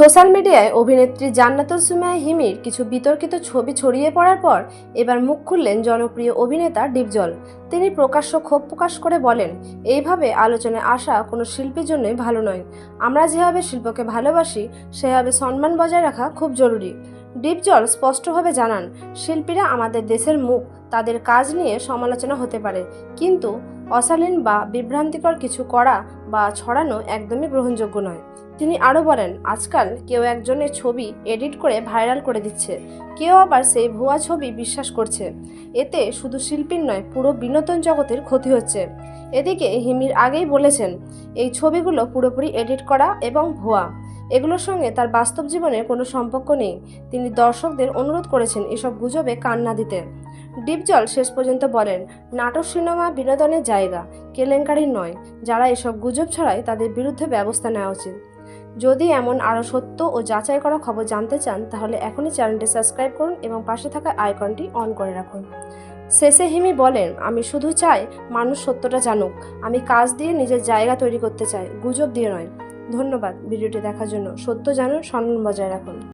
Social মিডিয়ায় অভিনেত্রী জান্নাতুল সুমাইয়া হিমির কিছু বিতর্কিত ছবি ছড়িয়ে পড়ার পর এবার মুখ খুললেন জনপ্রিয় অভিনেতা ডিপজল। তিনি প্রকাশ্য ক্ষোভ প্রকাশ করে বলেন, এইভাবে আলোচনায় আসা কোনো শিল্পীর জন্যই ভালো নয়। আমরা যেভাবে শিল্পকে ভালোবাসি, সেভাবে সম্মান বজায় রাখা খুব জরুরি। ডিপজল স্পষ্টভাবে জানান, শিল্পীরা আমাদের দেশের মুখ, তাদের কাজ নিয়ে সমালোচনা হতে পারে, কিন্তু অশালীন বা বিভ্রান্তিকর কিছু করা বা ছড়ানো একদমই গ্রহণযোগ্য নয়। তিনি আরও বলেন, আজকাল কেউ একজনের ছবি এডিট করে ভাইরাল করে দিচ্ছে। কেউ আবার সেই ভুয়া ছবি বিশ্বাস করছে। এতে শুধু শিল্পীর নয়, পুরো বিনোদন জগতের ক্ষতি হচ্ছে। এদিকে হিমির আগেই বলেছেন, এই ছবিগুলো পুরোপুরি এডিট করা এবং ভুয়া। এগুলোর সঙ্গে তার বাস্তব জীবনের কোনো সম্পর্ক নেই। তিনি দর্শকদের অনুরোধ করেছেন এসব গুজবে কান না দিতে। ডিপজল শেষ পর্যন্ত বলেন, নাটক, সিনেমা, বিনোদনের জায়গা কেলেঙ্কারির নয়। যারা এসব গুজব ছড়ায় তাদের বিরুদ্ধে ব্যবস্থা নেওয়া উচিত। যদি এমন আরও সত্য ও যাচাই করা খবর জানতে চান, তাহলে এখনই চ্যানেলটি সাবস্ক্রাইব করুন এবং পাশে থাকা আইকনটি অন করে রাখুন। শেষে হিমি বলেন, আমি শুধু চাই মানুষ সত্যটা জানুক। আমি কাজ দিয়ে নিজের জায়গা তৈরি করতে চাই, গুজব দিয়ে নয়। ধন্যবাদ, ভিডিওটি দেখার জন্য। সত্য জানুন, সম্মান বজায় রাখুন।